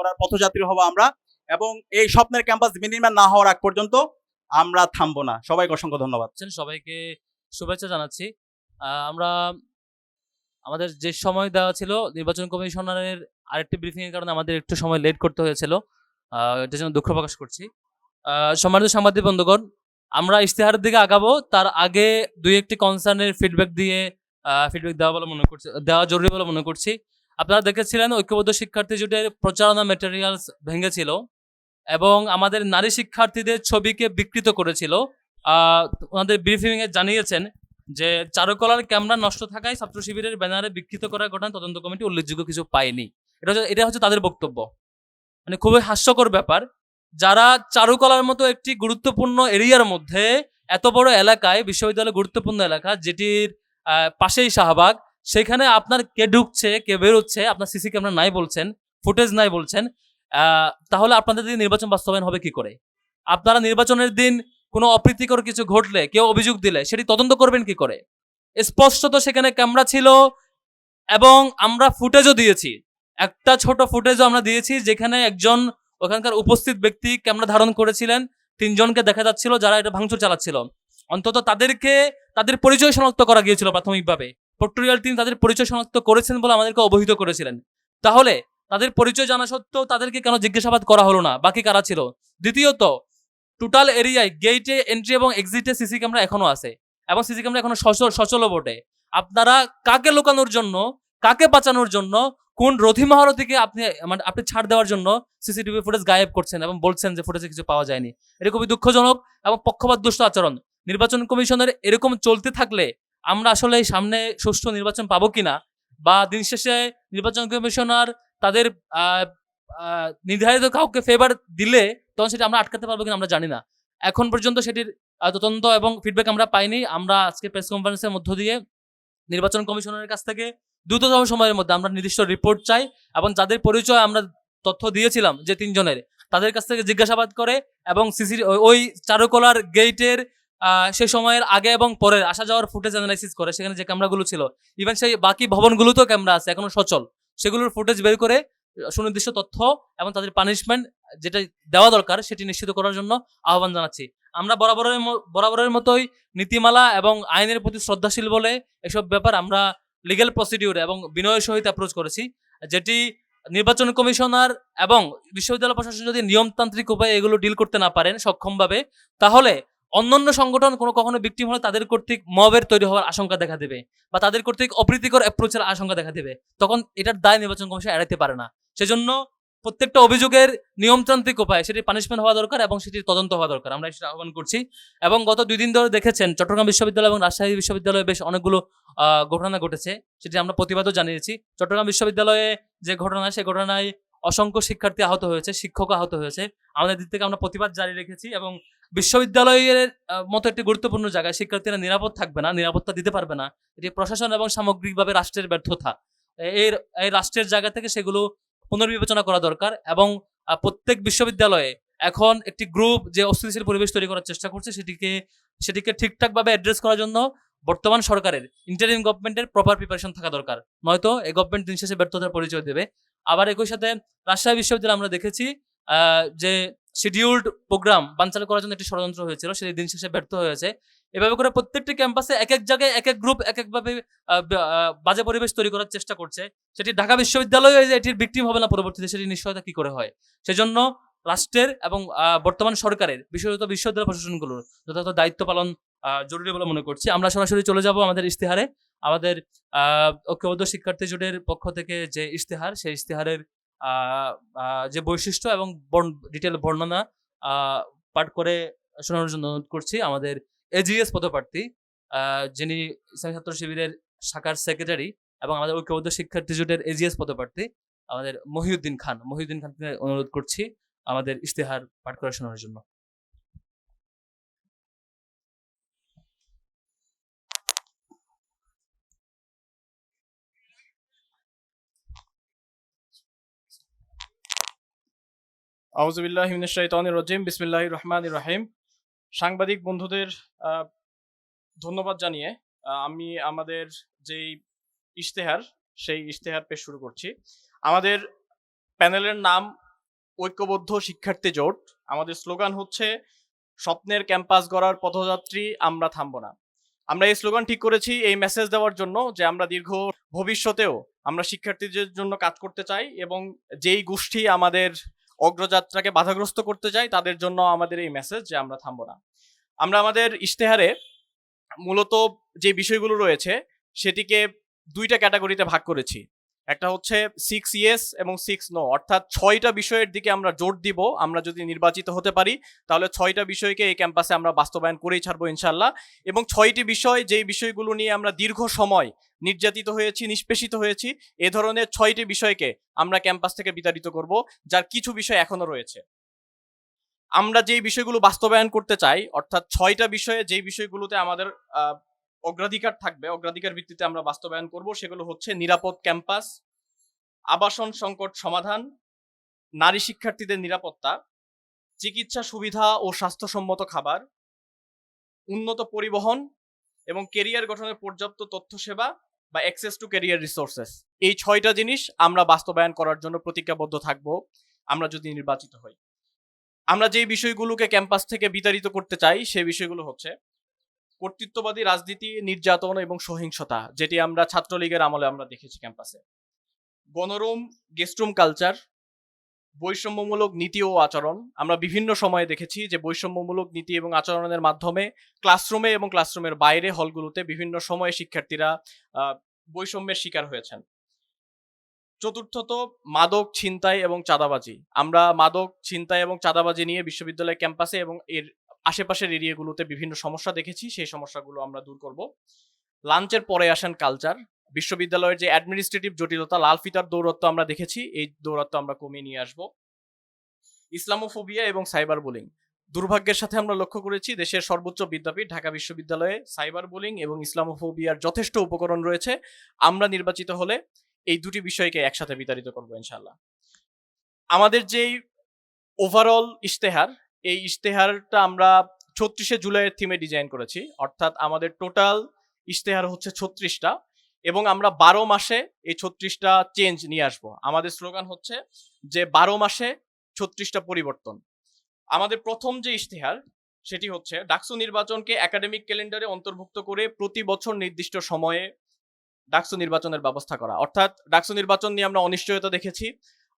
করার পথযাত্রী হব আমরা এবং এই স্বপ্নের ক্যাম্পাস বিনির্মাণ না হওয়ার আগ পর্যন্ত আমরা থামবো না। সবাইকে অসংখ্য ধন্যবাদ। সবাইকে শুভেচ্ছা জানাচ্ছি। আমরা আমাদের যে সময় দেওয়া ছিল নির্বাচন কমিশনারের আরেকটি ব্রিফিং এর কারণে আমাদের একটু সময় লেট করতে হয়েছিল। এটার জন্য দুঃখ প্রকাশ করছি। সম্মানিত সাংবাদিক বন্ধুগণ, আমরা ইশতেহারের দিকে আগাবো। তার আগে দুই একটি কনসার্নের ফিডব্যাক দিয়ে ফিডব্যাক দেওয়া বলে মনে করছি, দেওয়া জরুরি বলে মনে করছি। আপনারা দেখেছিলেন ঐক্যবদ্ধ শিক্ষার্থী জোটের প্রচারণা ম্যাটেরিয়ালস ভেঙেছিল এবং আমাদের নারী শিক্ষার্থীদের ছবিকে বিকৃত করেছিল। ওনাদের ব্রিফিং এ জানিয়েছেন যে চারুকলার ক্যামেরা নষ্ট থাকায় ছাত্র শিবিরের ব্যানারে বিকৃত করার ঘটনা তদন্ত কমিটি উল্লেখযোগ্য কিছু পায়নি। এটা হচ্ছে এটা হচ্ছে তাদের বক্তব্য। মানে খুবই হাস্যকর ব্যাপার, যারা চারুকলার মতো একটি গুরুত্বপূর্ণ এরিয়ার মধ্যে এত বড় এলাকায় বিশ্ববিদ্যালয় গুরুত্বপূর্ণ এলাকা, যেটির পাশেই শাহবাগ সেখানে আপনার কে ঢুকছে, কে বেরোচ্ছে, আপনার সিসি ক্যামেরা নাই বলছেন ফুটেজ নাই বলছেন তাহলে আপনাদের দিন নির্বাচন বাস্তবায়ন হবে কি করে? আপনারা নির্বাচনের দিন কোনো অপ্রীতিকর কিছু ঘটলে, কেউ অভিযোগ দিলে, সেটি তদন্ত করবেন কি করে? স্পষ্টত সেখানে ক্যামেরা ছিল এবং আমরা ফুটেজও দিয়েছি। একটা ছোট ফুটেজও আমরা দিয়েছি যেখানে একজন ওখানকার উপস্থিত ব্যক্তি ক্যামেরা ধারণ করেছিলেন। তিনজনকে দেখা যাচ্ছিল যারা এটা ভাঙচুর চালাচ্ছিল। অন্তত তাদেরকে, তাদের পরিচয় শনাক্ত করা গিয়েছিল প্রাথমিকভাবে। পট্টোরিয়াল টিম তাদের পরিচয় শনাক্ত করেছেন বলে আমাদেরকে অবহিত করেছিলেন। তাহলে তাদের পরিচয় জানা সত্ত্বেও তাদেরকে কেন জিজ্ঞাসাবাদ করা হলো না? বাকি কারা ছিল? দ্বিতীয়ত টোটাল এরিয়ায় গেটে এন্ট্রি এবং এক্সিটে সিসি ক্যামেরা এখনও আছে এবং সিসি ক্যামেরা এখনও সচল, সচলও বটে। আপনারা কাকে লুকানোর জন্য, কাকে বাঁচানোর জন্য, কোন রথি মহারথীকে আপনি মানে আপনি ছাড় দেওয়ার জন্য সিসিটিভি ফুটেজ গায়েব করছেন এবং বলছেন যে ফুটেজে কিছু পাওয়া যায়নি? এটা খুবই দুঃখজনক এবং পক্ষপাত দুষ্ট আচরণ। নির্বাচন কমিশনের এরকম চলতে থাকলে আমরা আসলে সামনে সুষ্ঠু নির্বাচন পাবো কিনা বা দিন শেষে নির্বাচন কমিশনার তাদের নির্ধারিত কাউকে ফেভার দিলে তখন সেটা আমরা আটকাতে পারব কিনা আমরা জানি না। এখন পর্যন্ত সেটির তদন্ত এবং ফিডব্যাক আমরা পাইনি। আমরা আজকে প্রেস কনফারেন্সের মধ্য দিয়ে নির্বাচন কমিশনের কাছ থেকে দ্রুততম সময়ের মধ্যে আমরা নির্দিষ্ট রিপোর্ট চাই এবং যাদের পরিচয় আমরা তথ্য দিয়েছিলাম যে তিনজনের, তাদের কাছ থেকে জিজ্ঞাসাবাদ করে এবং সিসি ওই চারুকলার গেটের সে সময়ের আগে এবং পরের আসা যাওয়ার ফুটেজ অ্যানালাইসিস করে, সেখানে যে ক্যামেরাগুলো ছিল ইভেন সেই বাকি ভবনগুলোতেও ক্যামেরা আছে, এখনও সচল। সেগুলোর ফুটেজ বের করে, সুনির্দিষ্ট তথ্য এবং তাদের পানিশমেন্ট যেটা দেওয়া দরকার, সেটি নিশ্চিত করার জন্য আহ্বান জানাচ্ছি। আমরা বরাবরের বরাবরের মতোই নীতিমালা এবং আইনের প্রতি শ্রদ্ধাশীল বলে এসব ব্যাপার আমরা লিগ্যাল প্রসিডিউর এবং বিনয়ের সহিত অ্যাপ্রোচ করেছি। যেটি নির্বাচন কমিশনার এবং বিশ্ববিদ্যালয় প্রশাসন যদি নিয়মতান্ত্রিক উপায়ে এগুলো ডিল করতে না পারেন সক্ষমভাবে, তাহলে অন্যান্য সংগঠন কোনো কখনো বিক্টিম হলে তাদের কর্তৃক মবের তৈরি হওয়ার আশঙ্কা দেখা দেবে বা তাদের কর্তৃক অপ্রীতিকর অ্যাপ্রোচের আশঙ্কা দেখা দেবে। তখন এটার দায় নির্বাচন কমিশন এড়াতে পারে না। সেজন্য প্রত্যেকটা অভিযোগের নিয়মতান্ত্রিক উপায় সেটি পানিশমেন্ট হওয়া দরকার এবং সেটির তদন্ত হওয়া দরকার। আমরা সেটা আহ্বান করছি। এবং গত দুই দিন ধরে দেখেছেন চট্টগ্রাম বিশ্ববিদ্যালয় এবং রাজশাহী বিশ্ববিদ্যালয়ে বেশ অনেকগুলো ঘটনা ঘটেছে, সেটি আমরা প্রতিবাদও জানিয়েছি। চট্টগ্রাম বিশ্ববিদ্যালয়ে যে ঘটনা সেই ঘটনায় অসংখ্য শিক্ষার্থী আহত হয়েছে শিক্ষক আহত হয়েছে। আমাদের দিক থেকে আমরা প্রতিবাদ জারি রেখেছি এবং বিশ্ববিদ্যালয়ের মতো একটি গুরুত্বপূর্ণ জায়গায় শিক্ষার্থীরা নিরাপদ থাকবে না, নিরাপত্তা দিতে পারবে না। এটি প্রশাসন এবং সামগ্রিকভাবে রাষ্ট্রের ব্যর্থতা। এর, এই রাষ্ট্রের জায়গা থেকে সেগুলো পুনর্বিবেচনা করা দরকার এবং প্রত্যেক বিশ্ববিদ্যালয়ে এখন একটি গ্রুপ যে অস্থিতিশীল পরিবেশ তৈরি করার চেষ্টা করছে সেটিকে সেটিকে ঠিকঠাকভাবে অ্যাড্রেস করার জন্য বর্তমান সরকারের ইন্টারিম গভর্নমেন্টের প্রপার প্রিপারেশন থাকা দরকার। নয়তো এই গভর্নমেন্ট দিন শেষে ব্যর্থতার পরিচয় দেবে। আবার একই সাথে রাজশাহী বিশ্ববিদ্যালয়ে আমরা দেখেছি যে শিডিউলড প্রোগ্রাম বানচাল করার জন্য একটি ষড়যন্ত্র হয়েছিল, সেটি দিন শেষে ব্যর্থ হয়েছে। এভাবে করে প্রত্যেকটি ক্যাম্পাসে এক এক জায়গায় এক এক গ্রুপ এক একভাবে বাজে পরিবেশ তৈরি করার চেষ্টা করছে। সেটি ঢাকা বিশ্ববিদ্যালয়ে এটির বিক্রিম হবে না পরবর্তীতে, সেটি নিশ্চয়তা কি করে হয়? সেজন্য রাষ্ট্রের এবং বর্তমান সরকারের, বিশেষত বিশ্ববিদ্যালয় প্রশাসনগুলোর যথাযথ দায়িত্ব পালন জরুরি বলে মনে করছি। আমরা সরাসরি চলে যাব আমাদের ইশতেহারে। আমাদের ঐক্যবদ্ধ শিক্ষার্থী জোটের পক্ষ থেকে যে ইশতেহার, সেই ইশতেহারের যে বৈশিষ্ট্য এবং ডিটেল বর্ণনা পাঠ করে শোনানোর জন্য অনুরোধ করছি আমাদের এজিএস পদপ্রার্থী যিনি ইসলামী ছাত্র শিবিরের শাখার সেক্রেটারি এবং আমাদের ঐক্যবদ্ধ শিক্ষার্থী জোটের এজিএস পদপ্রার্থী, আমাদের মহিউদ্দিন খান। মহিউদ্দিন খানকে অনুরোধ করছি আমাদের ইশতেহার পাঠ করে শোনানোর জন্য। আউজুবিল্লাহ শাইতানির রজিম বিসমিল্লাহ রহমান রাহিম সাংবাদিক বন্ধুদের ধন্যবাদ জানিয়ে আমি আমাদের যেই ইশতেহার, সেই ইশতেহার পেশ শুরু করছি। আমাদের প্যানেলের নাম ঐক্যবদ্ধ শিক্ষার্থী জোট। আমাদের স্লোগান হচ্ছে, স্বপ্নের ক্যাম্পাস গড়ার পথযাত্রী, আমরা থামবো না। আমরা এই স্লোগান ঠিক করেছি এই মেসেজ দেওয়ার জন্য যে আমরা দীর্ঘ ভবিষ্যতেও আমরা শিক্ষার্থীদের জন্য কাজ করতে চাই এবং যেই গোষ্ঠী আমাদের অগ্রযাত্রাকে বাধাগ্রস্ত করতে চাই তাদের জন্য আমাদের এই মেসেজ যে আমরা থামবো না। আমরা আমাদের ইশতেহারে মূলত যে বিষয়গুলো রয়েছে, সেটিকে দুইটা ক্যাটাগরিতে ভাগ করেছি। একটা হচ্ছে সিক্স ইয়েস এবং সিক্স নো অর্থাৎ ছয়টা বিষয়ের দিকে আমরা জোর দিব, আমরা যদি নির্বাচিত হতে পারি, তাহলে ছয়টা বিষয়কে এই ক্যাম্পাসে আমরা বাস্তবায়ন করেই ছাড়বো ইনশাল্লাহ এবং ছয়টি বিষয়, যেই বিষয়গুলো নিয়ে আমরা দীর্ঘ সময় নির্যাতিত হয়েছি, নিষ্পেষিত হয়েছি, এ ধরনের ছয়টি বিষয়কে আমরা ক্যাম্পাস থেকে বিতাড়িত করব, যার কিছু বিষয় এখনও রয়েছে। আমরা যেই বিষয়গুলো বাস্তবায়ন করতে চাই, অর্থাৎ ছয়টা বিষয়ে যেই বিষয়গুলোতে আমাদের অগ্রাধিকার থাকবে। অগ্রাধিকার ভিত্তিতে আমরা বাস্তবায়ন করব। সেগুলো হচ্ছে নিরাপদ ক্যাম্পাস, আবাসন সংকট সমাধান, নারী শিক্ষার্থীদের নিরাপত্তা, চিকিৎসা সুবিধা ও স্বাস্থ্যসম্মত খাবার, উন্নত পরিবহন এবং কেরিয়ার গঠনের পর্যাপ্ত তথ্য সেবা বা অ্যাক্সেস টু কেরিয়ার রিসোর্সেস এই ছয়টা জিনিস আমরা বাস্তবায়ন করার জন্য প্রতিজ্ঞাবদ্ধ থাকব। আমরা যদি নির্বাচিত হই। আমরা যেই বিষয়গুলোকে ক্যাম্পাস থেকে বিতাড়িত করতে চাই, সেই বিষয়গুলো হচ্ছে কর্তৃত্ববাদী রাজনীতি, নির্যাতন এবং সহিংসতা, যেটি আমরা ছাত্রলীগের আমলে আমরা দেখেছি ক্যাম্পাসে। গণরুম গেস্টরুম কালচার বৈষম্যমূলক নীতি ও আচরণ। আমরা বিভিন্ন সময়ে দেখেছি যে বৈষম্যমূলক নীতি এবং আচরণের মাধ্যমে ক্লাসরুমে এবং ক্লাসরুমের বাইরে হলগুলোতে বিভিন্ন সময়ে শিক্ষার্থীরা বৈষম্যের শিকার হয়েছেন। চতুর্থত, মাদক ছিনতাই এবং চাঁদাবাজি। আমরা মাদক ছিনতাই এবং চাঁদাবাজি নিয়ে বিশ্ববিদ্যালয় ক্যাম্পাসে এবং এর আশেপাশের এরিয়াগুলোতে বিভিন্ন সমস্যা দেখেছি, সেই সমস্যাগুলো আমরা দূর করব। লাঞ্চের পরে আসেন কালচার বিশ্ববিদ্যালয়ের যে অ্যাডমিনিস্ট্রেটিভ জটিলতা, লাল ফিতার দৌরত্ব আমরা দেখেছি, এই দৌরত্ব আমরা কমিয়ে নিয়ে আসব। ইসলামোফোবিয়া এবং সাইবার বুলিং। দুর্ভাগ্যের সাথে আমরা লক্ষ্য করেছি, দেশের সর্বোচ্চ বিদ্যাপীঠ, ঢাকা বিশ্ববিদ্যালয়ে সাইবার বুলিং এবং ইসলামোফোবিয়ার যথেষ্ট উপকরণ রয়েছে। আমরা নির্বাচিত হলে এই দুটি বিষয়কে একসাথে বিতাড়িত করব ইনশাল্লাহ আমাদের যেই ওভারঅল ইশতেহার এই ইশতেহারটা আমরা ছত্রিশে জুলাইয়ের থিমে ডিজাইন করেছি। অর্থাৎ আমাদের টোটাল ইশতেহার হচ্ছে ছত্রিশটা এবং আমরা বারো মাসে এই ছত্রিশটা চেঞ্জ নিয়ে আসব। আমাদের স্লোগান হচ্ছে যে বারো মাসে ছত্রিশটা পরিবর্তন। আমাদের প্রথম যে ইশতেহার সেটি হচ্ছে ডাকসু নির্বাচনকে একাডেমিক ক্যালেন্ডারে অন্তর্ভুক্ত করে প্রতি বছর নির্দিষ্ট সময়ে ডাকসু নির্বাচনের ব্যবস্থা করা। অর্থাৎ ডাকসু নির্বাচন নিয়ে আমরা অনিশ্চয়তা দেখেছি।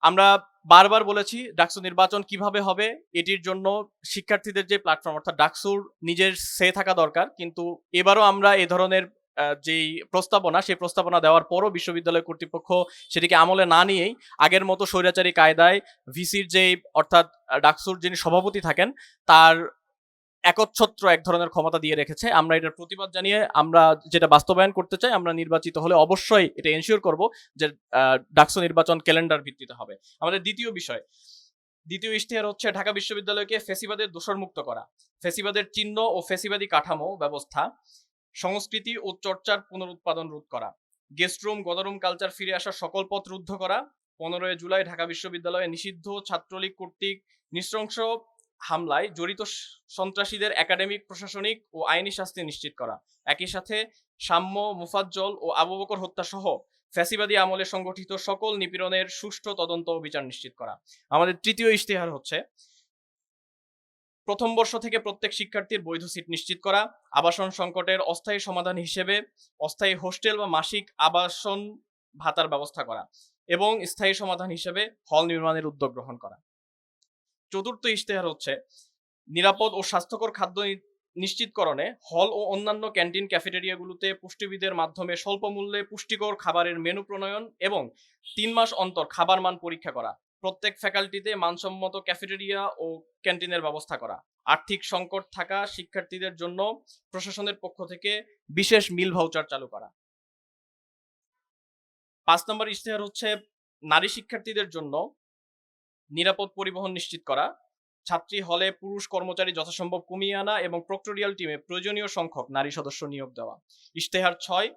আমরা বারবার বলেছি ডাকসু নির্বাচন কীভাবে হবে, এটির জন্য শিক্ষার্থীদের যে প্ল্যাটফর্ম অর্থাৎ ডাকসুর নিজের সে থাকা দরকার, কিন্তু এবারও আমরা এ ধরনের যেই প্রস্তাবনা, সেই প্রস্তাবনা দেওয়ার পরও বিশ্ববিদ্যালয় কর্তৃপক্ষ সেটিকে আমলে না নিয়েই আগের মতো স্বৈরাচারী কায়দায় ভিসির যে অর্থাৎ ডাকসুর যিনি সভাপতি থাকেন, তার একচ্ছত্র এক ধরনের ক্ষমতা দিয়ে রেখেছে। আমরা এটার প্রতিবাদ জানিয়ে আমরা যেটা বাস্তবায়ন করতে চাই, আমরা নির্বাচিত হলে অবশ্যই এটা এনশিওর করব যে ডাকসু নির্বাচন ক্যালেন্ডার ভিত্তিতে হবে। আমাদের দ্বিতীয় বিষয়, দ্বিতীয় ইশতেহার হচ্ছে ঢাকা বিশ্ববিদ্যালয়কে ফেসিবাদের দোষরমুক্ত করা। ফেসিবাদের চিহ্ন ও ফেসিবাদী কাঠামো ব্যবস্থা, সংস্কৃতি ও চর্চার পুনরুৎপাদন রোধ করা। গেস্ট রুম গদরুম কালচার ফিরে আসার সকল পথ রুদ্ধ করা। পনেরোই জুলাই ঢাকা বিশ্ববিদ্যালয়ে নিষিদ্ধ ছাত্রলীগ কর্তৃক নৃশংস হামলায় জড়িত সন্ত্রাসীদের একাডেমিক, প্রশাসনিক ও আইনি শাস্তি নিশ্চিত করা। একই সাথে সাম্য, মুফাজ্জল ও আবু বকর হত্যা সহ ফ্যাসিবাদী আমলে সংগঠিত সকল নিপীড়নের সুষ্ঠু তদন্ত ও বিচার নিশ্চিত করা। আমাদের তৃতীয় ইশতেহার হচ্ছে, প্রথম বর্ষ থেকে প্রত্যেক শিক্ষার্থীর বৈধ সিট নিশ্চিত করা, আবাসন সংকটের অস্থায়ী সমাধান হিসেবে অস্থায়ী হোস্টেল বা মাসিক আবাসন ভাতার ব্যবস্থা করা এবং স্থায়ী সমাধান হিসেবে হল নির্মাণের উদ্যোগ গ্রহণ করা। চতুর্থ ইশতেহার হচ্ছে নিরাপদ ও স্বাস্থ্যকর খাদ্য নিশ্চিতকরণে হল ও অন্যান্য ক্যান্টিন ক্যাফেটেরিয়াগুলোতে পুষ্টিবিদের মাধ্যমে স্বল্প মূল্যে পুষ্টিকর খাবারের মেনু প্রণয়ন এবং তিন মাস অন্তর খাবার মান পরীক্ষা করা, প্রত্যেক ফ্যাকাল্টিতে মানসম্মত ক্যাফেটেরিয়া ও ক্যান্টিনের ব্যবস্থা করা, আর্থিক সংকট থাকা শিক্ষার্থীদের জন্য প্রশাসনের পক্ষ থেকে বিশেষ মিল ভাউচার চালু করা। পাঁচ নম্বর ইশতেহার হচ্ছে নারী শিক্ষার্থীদের জন্য নিরাপদ পরিবহন নিশ্চিত করা, ছাত্রী হলে পুরুষ কর্মচারী যথাসম্ভব কমিয়ে আনা এবং প্রক্টোরিয়াল টিমে প্রয়োজনীয় সংখ্যক নারী সদস্য নিয়োগ দেওয়া। ইশতেহার ছয়,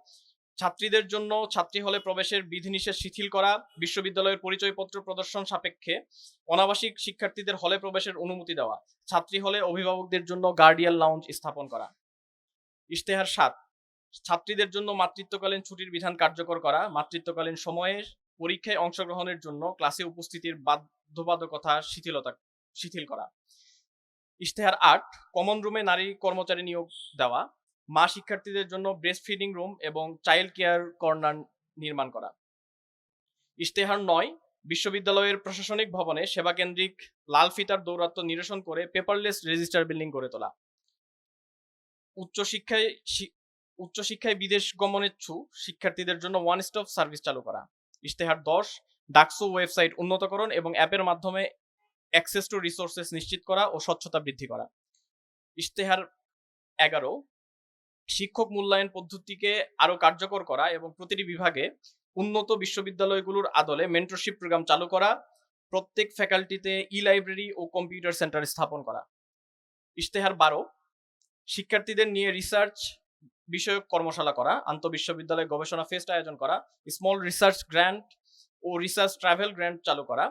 ছাত্রীদের জন্য ছাত্রী হলে প্রবেশের বিধিনিষেধ শিথিল করা, বিশ্ববিদ্যালয়ের পরিচয়পত্র প্রদর্শন সাপেক্ষে অনাবাসিক শিক্ষার্থীদের হলে প্রবেশের অনুমতি দেওয়া, ছাত্রী হলে অভিভাবকদের জন্য গার্ডিয়ান লাউঞ্জ স্থাপন করা। ইশতেহার সাত, ছাত্রীদের জন্য মাতৃত্বকালীন ছুটির বিধান কার্যকর করা, মাতৃত্বকালীন সময়ে পরীক্ষায় অংশগ্রহণের জন্য ক্লাসে উপস্থিতির বাধ্যবাধকতা শিথিলতা, শিথিল করা ইশতেহার আট কমন রুমে নারী কর্মচারী নিয়োগ দেওয়া, মা শিক্ষার্থীদের জন্য ব্রেস্ট ফিডিং রুম এবং চাইল্ড কেয়ার কর্নার নির্মাণ করা। ইশতেহার নয়, বিশ্ববিদ্যালয়ের প্রশাসনিক ভবনে সেবাকেন্দ্রিক লাল ফিতার দৌরাত্ম্য নিরসন করে পেপারলেস রেজিস্টার বিল্ডিং গড়ে তোলা। উচ্চশিক্ষায় উচ্চশিক্ষায় বিদেশ গমনেচ্ছু শিক্ষার্থীদের জন্য ওয়ান স্টপ সার্ভিস চালু করা। ইশতেহার দশ ডাকসু ওয়েবসাইট উন্নতকরণ এবং অ্যাপের মাধ্যমে অ্যাক্সেস টু রিসোর্সেস নিশ্চিত করা ও স্বচ্ছতা বৃদ্ধি করা। ইশতেহার এগারো, শিক্ষক মূল্যায়ন পদ্ধতিকে আরও কার্যকর করা এবং প্রতিটি বিভাগে উন্নত বিশ্ববিদ্যালয়গুলোর আদলে মেন্টরশিপ প্রোগ্রাম চালু করা, প্রত্যেক ফ্যাকাল্টিতে ই লাইব্রেরি ও কম্পিউটার সেন্টার স্থাপন করা। ইশতেহার বারো, শিক্ষার্থীদের নিয়ে রিসার্চ বিষয়ক কর্মশালা করা, আন্তঃবিশ্ববিদ্যালয় গবেষণা ফেস্ট আয়োজন করা স্মল রিসার্চ গ্র্যান্ট ও রিসার্চ ট্রাভেল গ্র্যান্ট চালু করা,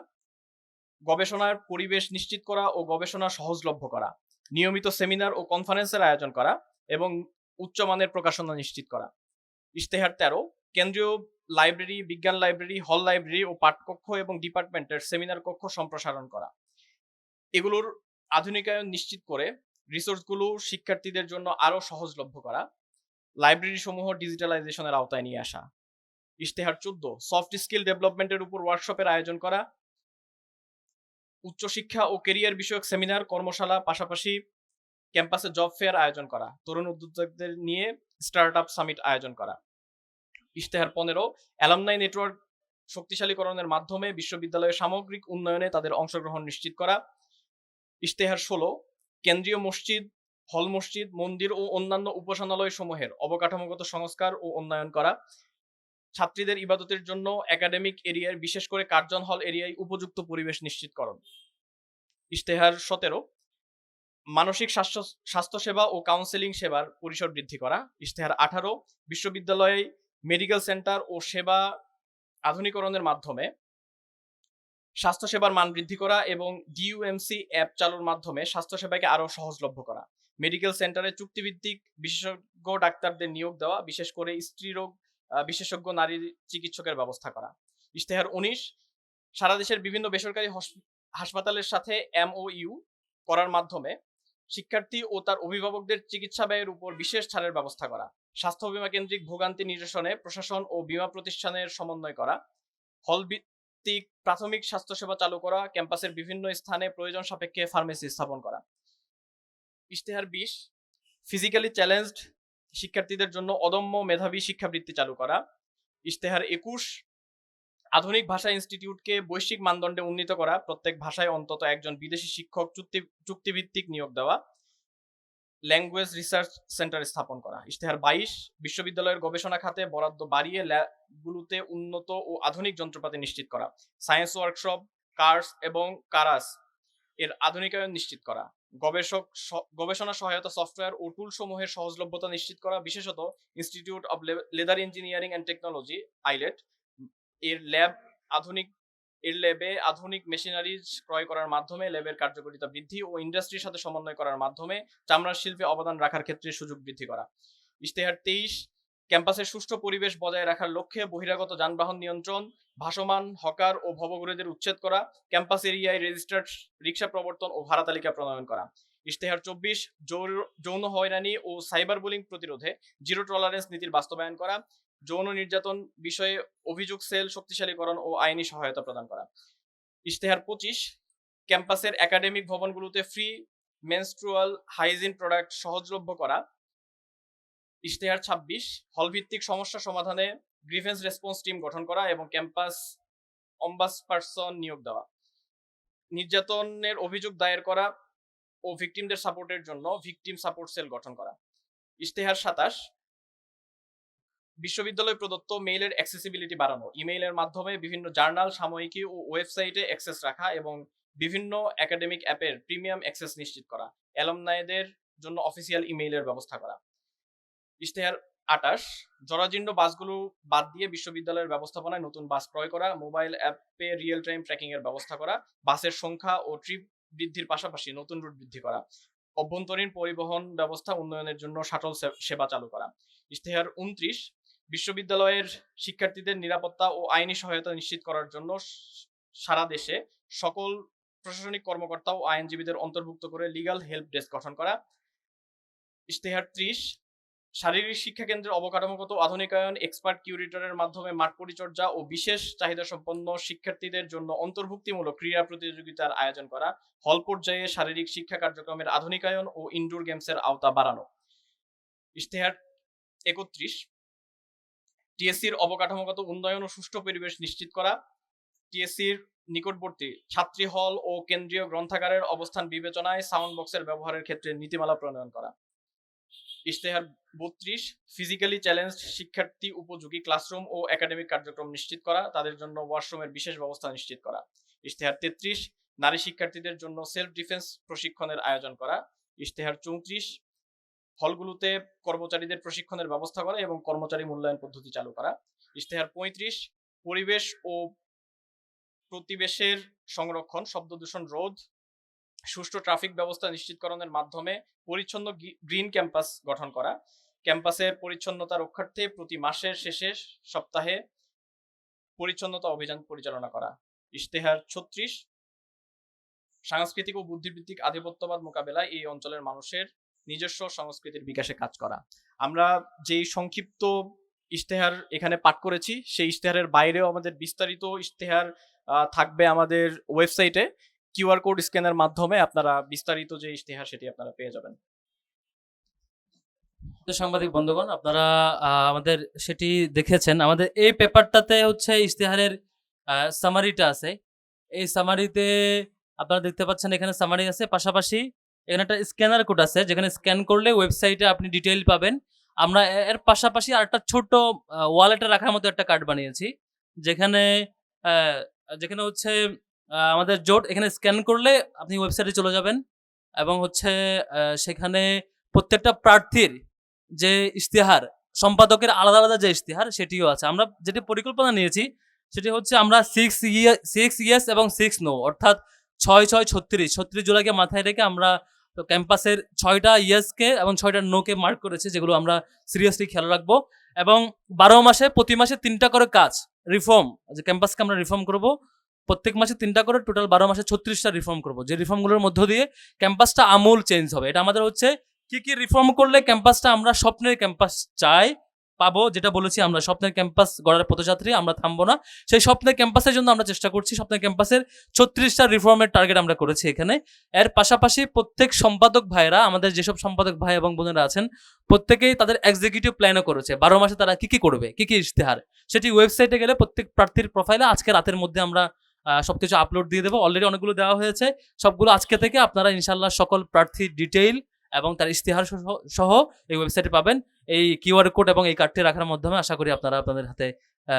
গবেষণার পরিবেশ নিশ্চিত করা ও গবেষণা সহজলভ্য করা, নিয়মিত সেমিনার ও কনফারেন্সের আয়োজন করা এবং উচ্চমানের প্রকাশনা নিশ্চিত করা। ইশতেহার তেরো, কেন্দ্রীয় লাইব্রেরি বিজ্ঞান লাইব্রেরি হল লাইব্রেরি ও পাঠকক্ষ এবং ডিপার্টমেন্টের সেমিনার কক্ষ সম্প্রসারণ করা। এগুলোর আধুনিকায়ন নিশ্চিত করে রিসোর্সগুলো শিক্ষার্থীদের জন্য আরও সহজলভ্য করা লাইব্রেরি সমূহ ডিজিটালাইজেশনের আওতায় নিয়ে আসা। ইশতেহার চোদ্দ সফট স্কিল ডেভেলপমেন্টের উপর ওয়ার্কশপের আয়োজন করা, উচ্চশিক্ষা ও কেরিয়ার বিষয়ক সেমিনার কর্মশালা, পাশাপাশি ক্যাম্পাসে জব ফেয়ার আয়োজন করা, তরুণ উদ্যোক্তাদের নিয়ে স্টার্ট আপ সামিট আয়োজন করা। ইশতেহার পনেরো অ্যালামনাই নেটওয়ার্ক শক্তিশালীকরণের মাধ্যমে বিশ্ববিদ্যালয়ের সামগ্রিক উন্নয়নে তাদের অংশগ্রহণ নিশ্চিত করা। ইশতেহার ষোলো, কেন্দ্রীয় মসজিদ, হল মসজিদ, মন্দির ও অন্যান্য উপাসনালয় সমূহের অবকাঠামোগত সংস্কার ও উন্নয়ন করা। ছাত্রীদের ইবাদতের জন্য একাডেমিক এরিয়ায় বিশেষ করে কার্জন হল এরিয়ায় উপযুক্ত পরিবেশ নিশ্চিতকরণ। ইশতেহার সতেরো মানসিক স্বাস্থ্য স্বাস্থ্যসেবা ও কাউন্সেলিং সেবার পরিসর বৃদ্ধি করা। ইশতেহার আঠারো বিশ্ববিদ্যালয়ে মেডিকেল সেন্টার ও সেবা আধুনিকরণের মাধ্যমে স্বাস্থ্যসেবার মান বৃদ্ধি করা এবং ডিইউএমসি অ্যাপ চালুর মাধ্যমে স্বাস্থ্যসেবাকে আরও সহজলভ্য করা। মেডিকেল সেন্টারে চুক্তিভিত্তিক বিশেষজ্ঞ ডাক্তারদের নিয়োগ দেওয়া বিশেষ করে স্ত্রীরোগ আহ, বিশেষজ্ঞ নারী চিকিৎসকের ব্যবস্থা করা। ইশতেহার উনিশ, সারা দেশের বিভিন্ন বেসরকারি হাসপাতালের সাথে এমওইউ করার মাধ্যমে শিক্ষার্থী ও তার অভিভাবকদের চিকিৎসা ব্যয়ের উপর বিশেষ ছাড়ের ব্যবস্থা করা। স্বাস্থ্য বীমা কেন্দ্রিক ভোগান্তি নিরসনে প্রশাসন ও বিমা প্রতিষ্ঠানের সমন্বয় করা। হল ভিত্তিক প্রাথমিক স্বাস্থ্যসেবা চালু করা। ক্যাম্পাসের বিভিন্ন স্থানে প্রয়োজন সাপেক্ষে ফার্মেসি স্থাপন করা। ইশতেহার বিশ, ফিজিক্যালি চ্যালেঞ্জড শিক্ষার্থীদের জন্য অদম্য মেধাবী শিক্ষাবৃত্তি চালু করা, ইশতেহার একুশ, আধুনিক ভাষা ইনস্টিটিউটকে বৈশ্বিক মানদণ্ডে উন্নীত করা, প্রত্যেক ভাষায় অন্তত একজন বিদেশি শিক্ষক চুক্তি, চুক্তিভিত্তিক নিয়োগ দেওয়া, ল্যাঙ্গুয়েজ রিসার্চ সেন্টার স্থাপন করা। ইশতেহার বাইশ, বিশ্ববিদ্যালয়ের গবেষণা খাতে বরাদ্দ বাড়িয়ে ল্যাবগুলোতে উন্নত ও আধুনিক যন্ত্রপাতি নিশ্চিত করা। সায়েন্স ওয়ার্কশপ, কার্স এবং কারাস এর আধুনিকায়ন নিশ্চিত করা। গবেষক গবেষণা সহায়তা সফটওয়্যার ও টুল সমূহের সহজলভ্যতা নিশ্চিত করা, বিশেষত institute of leather engineering and technology ILET এর ল্যাব আধুনিক, এর ল্যাবে আধুনিক মেশিনারিজ ক্রয় করার মাধ্যমে ল্যাবের কার্যকারিতা বৃদ্ধি ও ইন্ডাস্ট্রির সাথে সমন্বয় করার মাধ্যমে চামড়ার শিল্পে অবদান রাখার ক্ষেত্রে সুযোগ বৃদ্ধি করা। ইশতেহার তেইশ ক্যাম্পাসের সুষ্ঠু পরিবেশ বজায় রাখার লক্ষ্যে বহিরাগত যানবাহন নিয়ন্ত্রণ, ভাসমান, হকার ও ভবঘুরেদের উচ্ছেদ করা, ক্যাম্পাস এরিয়ায় রেজিস্টার্ড রিক্সা প্রবর্তন ও ভাড়া তালিকা প্রণয়ন করা। ইশতেহার চব্বিশ যৌন হয়রানি ও সাইবার বুলিং প্রতিরোধে জিরো টলারেন্স নীতির বাস্তবায়ন করা, যৌন নির্যাতন বিষয়ে অভিযোগ সেল শক্তিশালীকরণ ও আইনি সহায়তা প্রদান করা। ইশতেহার পঁচিশ, ক্যাম্পাসের একাডেমিক ভবনগুলোতে ফ্রি, মেনস্ট্রুয়াল হাইজিন প্রোডাক্ট সহজলভ্য করা ইশতেহার ছাব্বিশ। হলভিত্তিক সমস্যা সমাধানে গ্রিভেন্স রেসপন্স টিম গঠন করা এবং ক্যাম্পাস অম্বাস পার্সন নিয়োগ দেওয়া। নির্যাতনের অভিযোগ দায়ের করা ও ভিকটিমদের সাপোর্টের জন্য ভিকটিম সাপোর্ট সেল গঠন করা। ইশতেহার সাতাশ। বিশ্ববিদ্যালয় প্রদত্ত মেইলের অ্যাক্সেসিবিলিটি বাড়ানো। ইমেইলের মাধ্যমে বিভিন্ন জার্নাল সাময়িকী ও ওয়েবসাইটে অ্যাক্সেস রাখা এবং বিভিন্ন একাডেমিক অ্যাপের প্রিমিয়াম অ্যাক্সেস নিশ্চিত করা। অ্যালমনাইদের জন্য অফিসিয়াল ইমেইলের ব্যবস্থা করা। ইশতেহার আটাশ। জরাজীর্ণ বাসগুলো বাদ দিয়ে বিশ্ববিদ্যালয়ের ব্যবস্থাপনায় নতুন বাস ক্রয় করা, মোবাইল অ্যাপে রিয়েল টাইম ট্র্যাকিং এর ব্যবস্থা করা, বাসের সংখ্যা ও ট্রিপ বৃদ্ধির পাশাপাশি নতুন রুট বৃদ্ধি করা, অভ্যন্তরীণ পরিবহন ব্যবস্থা উন্নয়নের জন্য শাটল সেবা চালু করা। ইশতেহার উনত্রিশ, বিশ্ববিদ্যালয়ের শিক্ষার্থীদের নিরাপত্তা ও আইনি সহায়তা নিশ্চিত করার জন্য সারা দেশে সকল প্রশাসনিক কর্মকর্তা ও আইনজীবীদের অন্তর্ভুক্ত করে লিগ্যাল হেল্প ডেস্ক গঠন করা। ইশতেহার ত্রিশ শারীরিক শিক্ষা কেন্দ্রের অবকাঠামোগত আধুনিকায়ন এক্সপার্ট কিউরেটরের মাধ্যমে মাঠ পরিচর্যা ও বিশেষ চাহিদা সম্পন্ন শিক্ষার্থীদের জন্য অন্তর্ভুক্তিমূলক ক্রীড়া প্রতিযোগিতার আয়োজন করা হল পর্যায়ে শারীরিক শিক্ষা কার্যক্রমের আধুনিকায়ন ও ইনডোর গেমসের আওতা বাড়ানো। ইশতেহার একত্রিশ টিএসসির অবকাঠামোগত উন্নয়ন ও সুষ্ঠু পরিবেশ নিশ্চিত করা টিএসসির নিকটবর্তী ছাত্রী হল ও কেন্দ্রীয় গ্রন্থাগারের অবস্থান বিবেচনায় সাউন্ড বক্সের ব্যবহারের ক্ষেত্রে নীতিমালা প্রণয়ন করা। ইশতেহার বত্রিশ ফিজিক্যালি চ্যালেঞ্জ শিক্ষার্থী উপযোগী ক্লাসরুম ও একাডেমিক কার্যক্রম নিশ্চিত করা, তাদের জন্য ওয়াশরুমের বিশেষ ব্যবস্থা নিশ্চিত করা। ইশতেহার তেত্রিশ, নারী শিক্ষার্থীদের জন্য সেলফ ডিফেন্স প্রশিক্ষণের আয়োজন করা। ইশতেহার চৌত্রিশ, হলগুলোতে কর্মচারীদের প্রশিক্ষণের ব্যবস্থা করা এবং কর্মচারী মূল্যায়ন পদ্ধতি চালু করা। ইশতেহার পঁয়ত্রিশ, পরিবেশ ও প্রতিবেশের সংরক্ষণ শব্দ দূষণ রোধ সুষ্ঠু ট্রাফিক ব্যবস্থা নিশ্চিতকরণের মাধ্যমে পরিচ্ছন্ন গ্রিন ক্যাম্পাস গঠন করা। ক্যাম্পাসের পরিচ্ছন্নতা রক্ষার্থে প্রতি মাসের শেষে সপ্তাহে পরিচ্ছন্নতা অভিযান পরিচালনা করা। ইশতেহার ছত্রিশ, সাংস্কৃতিক ও বুদ্ধিবৃত্তিক আধিপত্যবাদ মোকাবেলায় এই অঞ্চলের মানুষের নিজস্ব সংস্কৃতির বিকাশে কাজ করা। আমরা যেই সংক্ষিপ্ত ইশতেহার এখানে পাঠ করেছি, সেই ইশতেহারের বাইরেও আমাদের বিস্তারিত ইশতেহার থাকবে আমাদের ওয়েবসাইটে কিউআর কোড স্ক্যানের মাধ্যমে আপনারা বিস্তারিত যে ইশতেহার সেটি আপনারা পেয়ে যাবেন। সাংবাদিক বন্ধুগণ, আপনারা আমাদের সেটি দেখেছেন। আমাদের এই পেপারটাতে হচ্ছে ইশতেহারের সামারিটা আছে। এই সামারিতে আপনারা দেখতে পাচ্ছেন এখানে সামারি আছে। পাশাপাশি এখানে একটা স্ক্যানার কোড আছে, যেখানে স্ক্যান করলে ওয়েবসাইটে আপনি ডিটেইল পাবেন। আমরা এর পাশাপাশি আরেকটা ছোট ওয়ালেটে রাখার মতো একটা কার্ড বানিয়েছি। যেখানে যেখানে হচ্ছে আমাদের জোট এখানে স্ক্যান করলে আপনি ওয়েবসাইটে চলে যাবেন এবং হচ্ছে সেখানে প্রত্যেকটা প্রার্থীর যে ইশতেহার, সম্পাদকের আলাদা আলাদা যে ইশতেহার সেটিও আছে। আমরা যেটি পরিকল্পনা নিয়েছি সেটি হচ্ছে আমরা সিক্স ইয়ার সিক্স ইয়ার্স এবং সিক্স নো অর্থাৎ ছয় ছয়, ছত্রিশ ছত্রিশ জুলাইকে মাথায় রেখে আমরা ক্যাম্পাসের ছয়টা ইয়ার্সকে এবং ছয়টা নোকে মার্ক করেছে, যেগুলো আমরা সিরিয়াসলি খেয়াল রাখব। এবং বারো মাসে, প্রতি মাসে তিনটা করে কাজ রিফর্ম যে ক্যাম্পাসকে আমরা রিফর্ম করব প্রত্যেক মাসে তিনটা করে টোটাল বারো মাসে ছত্রিশটা রিফর্ম করব। যে রিফর্মগুলোর মধ্য দিয়ে ক্যাম্পাসটা আমূল চেঞ্জ হবে। এটা আমাদের হচ্ছে কি কি রিফর্ম করলে ক্যাম্পাসটা আমরা স্বপ্নের ক্যাম্পাস চাই, পাবো, যেটা বলেছি আমরা, স্বপ্নের ক্যাম্পাস গড়ার পথযাত্রী, আমরা থামবো না। সেই স্বপ্নের ক্যাম্পাসের জন্য আমরা চেষ্টা করছি, স্বপ্নের ক্যাম্পাসের ছত্রিশটা রিফর্মের টার্গেট আমরা করেছি এখানে। এর পাশাপাশি প্রত্যেক সম্পাদক ভাইরা আমাদের যেসব সম্পাদক ভাই এবং বোনেরা আছেন, প্রত্যেকেই তাদের এক্সিকিউটিভ প্ল্যানও করেছে। বারো মাসে তারা কি কি করবে, কি কি ইশতেহার? সেটি ওয়েবসাইটে গেলে প্রত্যেক প্রার্থীর প্রোফাইলে আজকে রাতের মধ্যে আমরা আহ, সবকিছু আপলোড দিয়ে দেবো। অলরেডি অনেকগুলো দেওয়া হয়েছে। সবগুলো আজকে থেকে আপনারা ইনশাল্লাহ সকল প্রার্থীর ডিটেইল এবং তার ইশতেহার সহ- এই ওয়েবসাইটে পাবেন। এই কিউআর কোড এবং এই কার্ডটি রাখার মাধ্যমে আশা করি আপনারা আপনাদের হাতে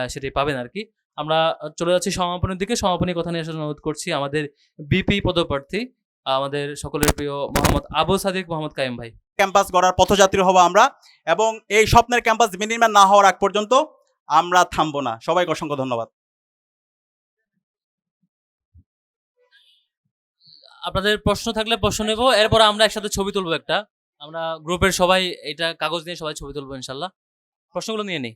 সেটি পাবেন আর কি আমরা চলে যাচ্ছি সমাপনের দিকে। সমাপনী কথা নিয়ে অনুরোধ করছি আমাদের বিপি পদপ্রার্থী আমাদের সকলের প্রিয় মোহাম্মদ আবু সাদিক মোহাম্মদ কাইম ভাই। ক্যাম্পাস গড়ার পথযাত্রী হব আমরা এবং এই স্বপ্নের ক্যাম্পাস বিনির্মাণ না হওয়ার আগ পর্যন্ত আমরা থামবো না। সবাইকে অসংখ্য ধন্যবাদ। আপনাদের প্রশ্ন থাকলে প্রশ্ন নেব, এরপর আমরা একসাথে ছবি তুলবো একটা। আমরা গ্রুপের সবাই এটা কাগজ নিয়ে সবাই ছবি তুলবো, ইনশাল্লাহ। প্রশ্নগুলো নিয়ে নিই।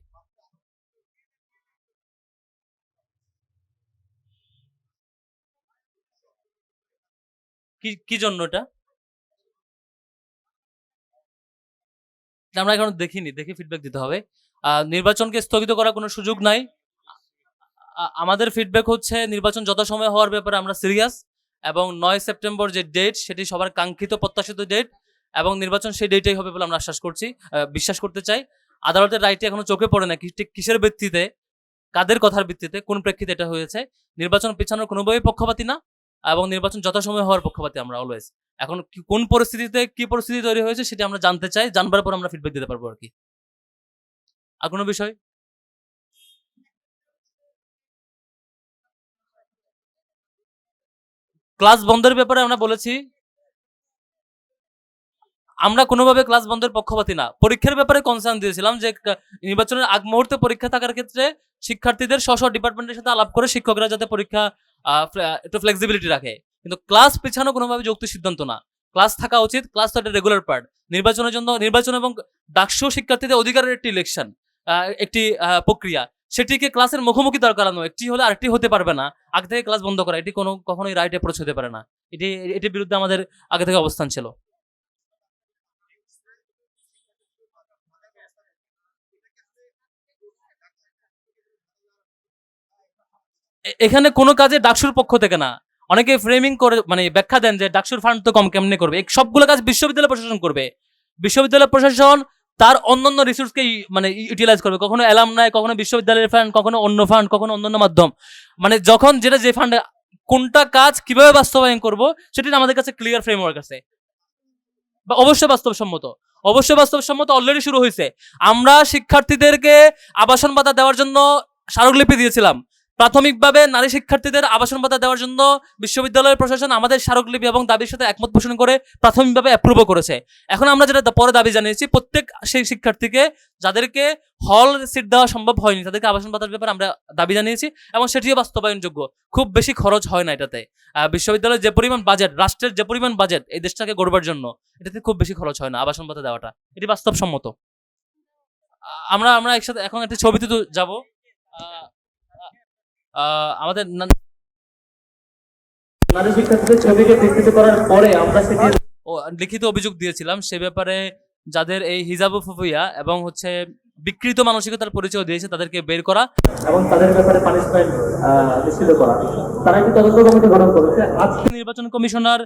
কি কি জন্য এটা? আমরা এখন দেখিনি, দেখে ফিডব্যাক দিতে হবে। নির্বাচনকে স্থগিত করার কোনো সুযোগ নাই। আমাদের ফিডব্যাক হচ্ছে নির্বাচন যথাসময়ে হওয়ার ব্যাপারে আমরা সিরিয়াস এবং নয় সেপ্টেম্বর যে ডেট সেটি সবার কাঙ্ক্ষিত প্রত্যাশিত ডেট এবং নির্বাচন সেই ডেটেই হবে বলে আমরা আশ্বাস করছি বিশ্বাস করতে চাই। আদালতের রায়টি এখনও চোখে পড়ে না ঠিক কিসের ভিত্তিতে, কাদের কথার ভিত্তিতে, কোন প্রেক্ষিতে এটা হয়েছে। নির্বাচন পেছানোর কোনোভাবেই পক্ষপাতি না এবং নির্বাচন যথাসময়ে হওয়ার পক্ষপাতি আমরা অলওয়েজ এখন কোন পরিস্থিতিতে কি পরিস্থিতি তৈরি হয়েছে সেটা আমরা জানতে চাই, জানবার পর আমরা ফিডব্যাক দিতে পারব আর কি। আর কোনো বিষয়? ক্লাস বন্ধের ব্যাপারে আমরা বলেছি, আমরা কোনোভাবে ক্লাস বন্ধের পক্ষপাতী না। পরীক্ষার ব্যাপারে কনসার্ন দিয়েছিলাম যে নির্বাচনের আগ মুহূর্তে পরীক্ষা থাকার ক্ষেত্রে শিক্ষার্থীদের স্ব ডিপার্টমেন্টের সাথে আলাপ করে শিক্ষকরা যাতে পরীক্ষা একটু ফ্লেক্সিবিলিটি রাখে। কিন্তু ক্লাস পেছানো কোনোভাবে যৌক্তিক সিদ্ধান্ত না। ক্লাস থাকা উচিত, ক্লাস তো একটা রেগুলার পার্ট নির্বাচনের জন্য, নির্বাচন এবং ডাকসু শিক্ষার্থীদের অধিকারের একটি ইলেকশন একটি প্রক্রিয়া। সেটিকে ক্লাসের মুখোমুখি দাঁড় করানো, একটি হলে আরেকটি হতে পারবে না। আগে থেকে ক্লাস বন্ধ করা, এটি কোনো, কখনোই রাইট অ্যাপ্রোচ হতে পারে না। এটি, এটির বিরুদ্ধে আমাদের আগে থেকে অবস্থান ছিল। এখানে কোনো কাজে ডাকসুর পক্ষ থেকে না। অনেকে ফ্রেমিং করে মানে ব্যাখ্যা দেন যে ডাকসুর ফান্ড তো কম, কেমনে করবে? সবগুলো কাজ বিশ্ববিদ্যালয় প্রশাসন করবে। বিশ্ববিদ্যালয় প্রশাসন তার অন্য অন্যান্য রিসোর্সকে মানে ইউটিলাইজ করবে। কখনো অ্যালাম নাই কখনো বিশ্ববিদ্যালয়ের ফান্ড কখনো অন্য ফান্ড কখনো অন্যান্য মাধ্যম। মানে যখন যেটা যে ফান্ডে কোনটা কাজ কীভাবে বাস্তবায়ন করব, সেটি আমাদের কাছে ক্লিয়ার ফ্রেমওয়ার্ক আছে। বা অবশ্যই বাস্তবসম্মত। অবশ্যই বাস্তবসম্মত অলরেডি শুরু হয়েছে। আমরা শিক্ষার্থীদেরকে আবাসন ভাতা দেওয়ার জন্য স্মারকলিপি দিয়েছিলাম। প্রাথমিকভাবে নারী শিক্ষার্থীদের আবাসন ভাতা দেওয়ার জন্য বিশ্ববিদ্যালয়ের প্রশাসন আমাদের স্মারকলিপি এবং দাবির সাথে একমত পোষণ করে প্রাথমিকভাবে অ্যাপ্রুভও করেছে। এখন আমরা যেটা পরে দাবি জানিয়েছি, প্রত্যেক সেই শিক্ষার্থীকে যাদেরকে হল সিট দেওয়া সম্ভব হয়নি, তাদেরকে আবাসন ভাতার ব্যাপারে আমরা দাবি জানিয়েছি এবং সেটিও বাস্তবায়নযোগ্য। খুব বেশি খরচ হয় না এটাতে। বিশ্ববিদ্যালয়ের যে পরিমাণ বাজেট রাষ্ট্রের যে পরিমাণ বাজেট এই দেশটাকে গড়বার জন্য, এটাতে খুব বেশি খরচ হয় না আবাসন ভাতা দেওয়াটা। এটি বাস্তবসম্মত। আমরা আমরা একসাথে এখন একটি ছবিতে তো যাব। আমাদের না- নারী শিক্ষার্থীদের ছবিকে বিকৃত করার পরে আমরা সেটি লিখিত অভিযোগ দিয়েছিলাম সে ব্যাপারে যাদের এই হিজাবোফোবিয়া এবং হচ্ছে বিকৃত মানসিকতার পরিচয় দিয়েছে তাদেরকে বের করা। এবং তাদের ব্যাপারে পানিশমেন্ট নিশ্চিত করা। তারা একটি তদন্ত কমিটি গঠন করেছে। আজকে নির্বাচন কমিশনার